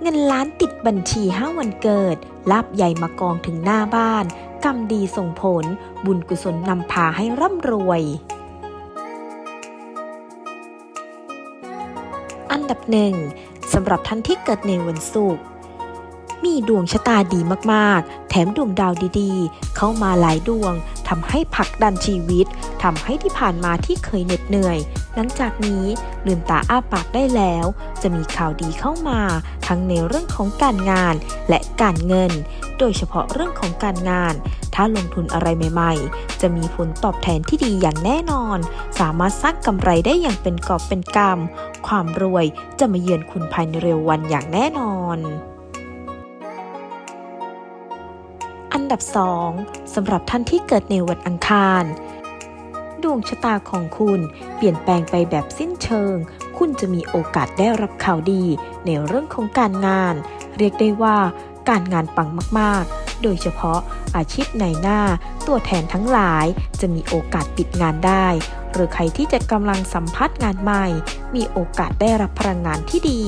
เงินล้านติดบัญชีห้าวันเกิดลาบใหญ่มากองถึงหน้าบ้าน กรรมดีส่งผล บุญกุศลนำพาให้ร่ำรวย อันดับหนึ่งสำหรับท่านที่เกิดในวันศุกร์มีดวงชะตาดีมากๆ แถมดวงดาวดีๆ เข้ามาหลายดวง ทำให้ผักดันชีวิตทำให้ที่ผ่านมาที่เคยเหน็ดเหนื่อย หลังจากนี้ลืมตาอ้าปากได้แล้ว จะมีข่าวดีเข้ามา ทั้งในเรื่องของการงานและการเงิน โดยเฉพาะเรื่องของการงาน ถ้าลงทุนอะไรใหม่ ๆ จะมีผลตอบแทนที่ดีอย่างแน่นอน สามารถสร้างกำไรได้อย่างเป็นกอบเป็นกำความรวยจะมาเยือนคุณภายในเร็ววันอย่างแน่นอนับ2สำหรับท่านที่เกิดในวันอังคาร ดวงชะตาของคุณเปลี่ยนแปลงไปแบบสิ้นเชิง คุณจะมีโอกาสได้รับข่าวดีในเรื่องของการงาน เรียกได้ว่าการงานปังมากๆ โดยเฉพาะอาชีพในหน้า ตัวแทนทั้งหลายจะมีโอกาสปิดงานได้ หรือใครที่จะกำลังสัมภาษณ์งานใหม่ มีโอกาสได้รับพลังงานที่ดี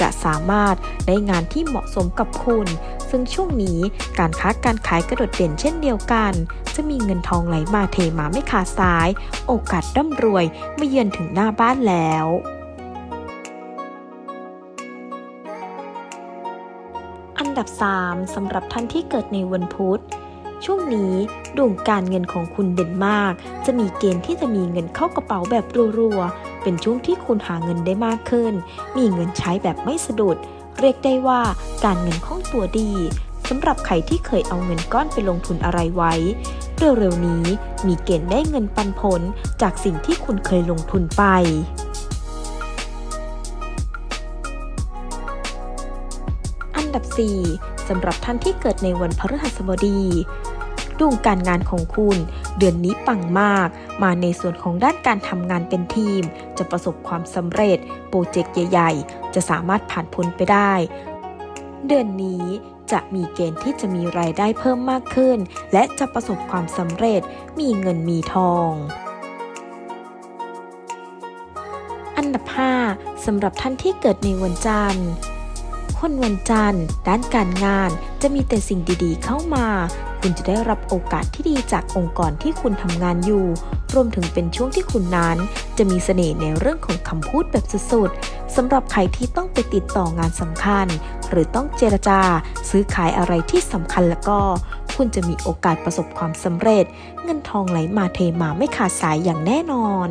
จะสามารถได้งานที่เหมาะสมกับคุณ ซึ่งช่วงนี้การค้าการขายกระโดดเด่นเช่นเดียวกัน จะมีเงินทองไหลมาเทมาไม่ขาดสาย โอกาสร่ำรวยมาเยือนถึงหน้าบ้านแล้วอันดับ 3สำหรับท่านที่เกิดในวันพุธ ช่วงนี้ดวงการเงินของคุณเด่นมาก จะมีเกณฑ์ที่จะมีเงินเข้ากระเป๋าแบบรัวๆ เป็นช่วงที่คุณหาเงินได้มากขึ้น มีเงินใช้แบบไม่สะดุด เรียกได้ว่าการเงินคล่องตัวดีสำหรับใครที่เคยเอาเงินก้อนไปลงทุนอะไรไว้ เร็วๆนี้มีเกณฑ์ได้เงินปันผลจากสิ่งที่คุณเคยลงทุนไปอันดับ 4สำหรับท่านที่เกิดในวันพฤหัสบดี ดวงการงานของคุณ เดือนนี้ปังมาก มาในส่วนของด้านการทำงานเป็นทีม จะประสบความสำเร็จ โปรเจกต์ใหญ่ ๆ จะสามารถผ่านพ้นไปได้ เดือนนี้จะมีเกณฑ์ที่จะมีรายได้เพิ่มมากขึ้น และจะประสบความสำเร็จ มีเงินมีทอง อันดับ 5สำหรับท่านที่เกิดในวันจันทร์คนวันจันทร์ด้านการงานจะมีแต่สิ่งดีๆ เข้ามา คุณจะได้รับโอกาสที่ดีจากองค์กรที่คุณทำงานอยู่ รวมถึงเป็นช่วงที่คุณนั้น จะมีเสน่ห์ในเรื่องของคำพูดแบบสุดๆสำหรับใครที่ต้องไปติดต่องานสำคัญ หรือต้องเจรจา ซื้อขายอะไรที่สำคัญแล้วก็ คุณจะมีโอกาสประสบความสำเร็จ เงินทองไหลมาเทมาไม่ขาดสายอย่างแน่นอน